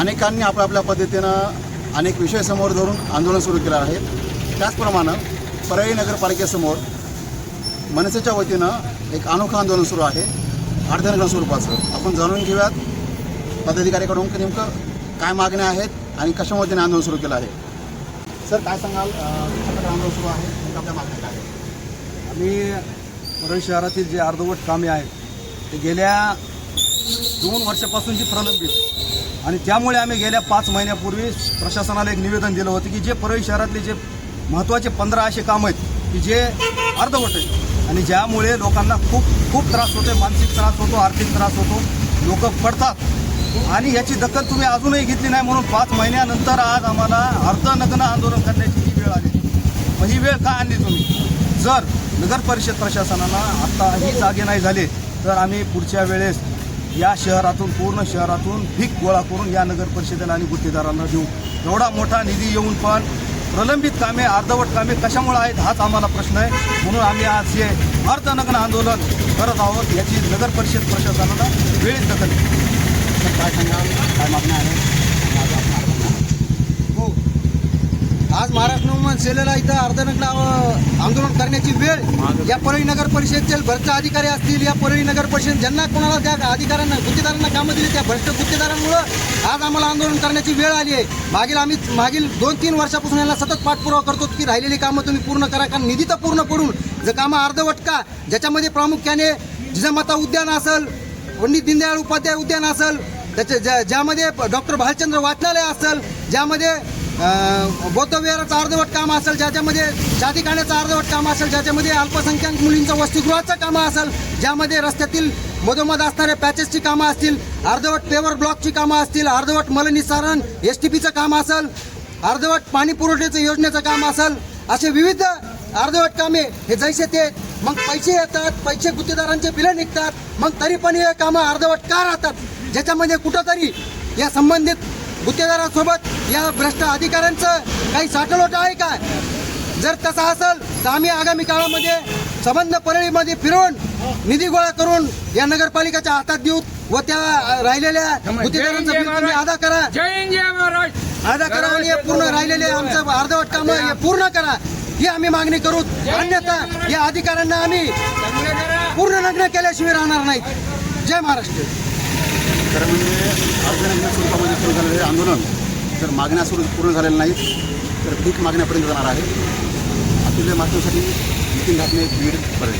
अनेकांनी आपल्या आपल्या पद्धतीनं अनेक विषय समोर धरून आंदोलन सुरू केलं आहे. त्याचप्रमाणे परळी नगरपालिकेसमोर मनसेच्या वतीनं एक अनोखं आंदोलन सुरू आहे. अर्धनग्न स्वरूपाचं आपण जाणून घेऊयात पदाधिकाऱ्याकडून की नेमकं काय मागण्या आहेत आणि कशा वतीने आंदोलन सुरू केलं आहे. सर काय सांगाल? आंदोलन सुरू आहे. आपल्या मागण्या काय आम्ही परळी शहरातील जे अर्धवट कामे आहेत ते गेल्या दोन वर्षापासून जी प्रलंबित आणि त्यामुळे आम्ही गेल्या पाच महिन्यापूर्वी प्रशासनाला एक निवेदन दिलं होतं की जे परळी शहरातले जे महत्त्वाचे पंधरा असे काम आहेत की जे अर्धवट आहेत. आणि ज्यामुळे लोकांना खूप खूप त्रास होतो मानसिक त्रास होतो आर्थिक त्रास होतो लोक पडतात. आणि याची दखल तुम्ही अजूनही घेतली नाही म्हणून पाच महिन्यानंतर आज आम्हाला अर्धनग्न आंदोलन करण्याची ही वेळ आली. मग ही वेळ का आणली तुम्ही? जर नगर परिषद प्रशासनानं आत्ता ही जागे नाही झाले तर आम्ही पुढच्या वेळेस या शहरातून पूर्ण शहरातून भीक गोळा करून या नगर परिषदेला आणि गुत्तेदारांना देऊ. एवढा मोठा निधी येऊन पण प्रलंबित कामे अर्धवट कामे कशामुळे आहेत हाच आम्हाला प्रश्न आहे. म्हणून आम्ही आज हे अर्धनग्न आंदोलन करत आहोत याची नगर परिषद प्रशासनाला वेळीच दखल काय सांगा काय मागण्या आहे. हो. आज महाराष्ट्र वुमन सेलेला इथं अर्धनग्न अ, आंदोलन करण्याची वेळ या परळी नगर परिषदेचे भ्रष्ट अधिकारी असतील या परळी नगर परिषद ज्यांना कोणाला त्या अधिकाऱ्यांना गुत्तेदारांना कामं दिली त्या भ्रष्ट गुत्तेदारांमुळं आज आम्हाला आंदोलन करण्याची वेळ आली आहे. मागील आम्ही मागील दोन तीन वर्षापासून यांना सतत पाठपुरावा करतो की राहिलेली कामं तुम्ही पूर्ण करा कारण निधी तर पूर्ण पडून जर कामं अर्धवट का ज्याच्यामध्ये प्रामुख्याने जिजामाता उद्यान असेल पंडित दीनदयाळ उपाध्याय उद्यान असेल त्याच्या ज्या ज्यामध्ये डॉक्टर भालचंद्र वाचनालय असेल ज्यामध्ये अं, अर्धवट काम असेल ज्याच्यामध्ये जाती खाण्याचं अर्धवट काम असेल ज्याच्यामध्ये अल्पसंख्याक मुलींचं वसतिगृहाचं कामं असेल ज्यामध्ये रस्त्यातील मधोमध असणाऱ्या पॅचेसची कामं असतील अर्धवट पेवर ब्लॉकची कामं असतील अर्धवट मलनिसारण एस टी पीचं काम असेल अर्धवट पाणी पुरवठ्याचं योजनेचं काम असेल असे विविध अर्धवट कामे हे जैसे ते मग पैसे येतात पैसे गुत्तेदारांचे बिलं निघतात मग तरी पण हे कामं अर्धवट का राहतात. ज्याच्यामध्ये कुठंतरी या संबंधित गुत्तेदारासोबत या भ्रष्ट अधिकाऱ्यांचं काही साठलोट आहे का? जर तसं असेल तर आम्ही आगामी काळामध्ये संबंध परळीमध्ये फिरून निधी गोळा करून या नगरपालिकेच्या हातात देऊ व त्या राहिलेल्या गुत्तेदारांचं बिल तुम्ही अदा करा. अदा करा आणि हे पूर्ण राहिलेले आमचं अर्धवट काम हे पूर्ण करा. ही आम्ही मागणी करू. अन्यथा या अधिकाऱ्यांना आम्ही पूर्ण नग्न केल्याशिवाय राहणार नाहीत. जय महाराष्ट्र! खरं म्हणजे अर्धनग्न स्वरूपामध्ये सुरू झालेलं हे आंदोलन जर मागण्या सुरू पूर्ण झालेल्या नाहीत तर भीक मागण्यापर्यंत जाणार आहे. अतुल्य मातृसाठी नितीन घातणे बीड परळी.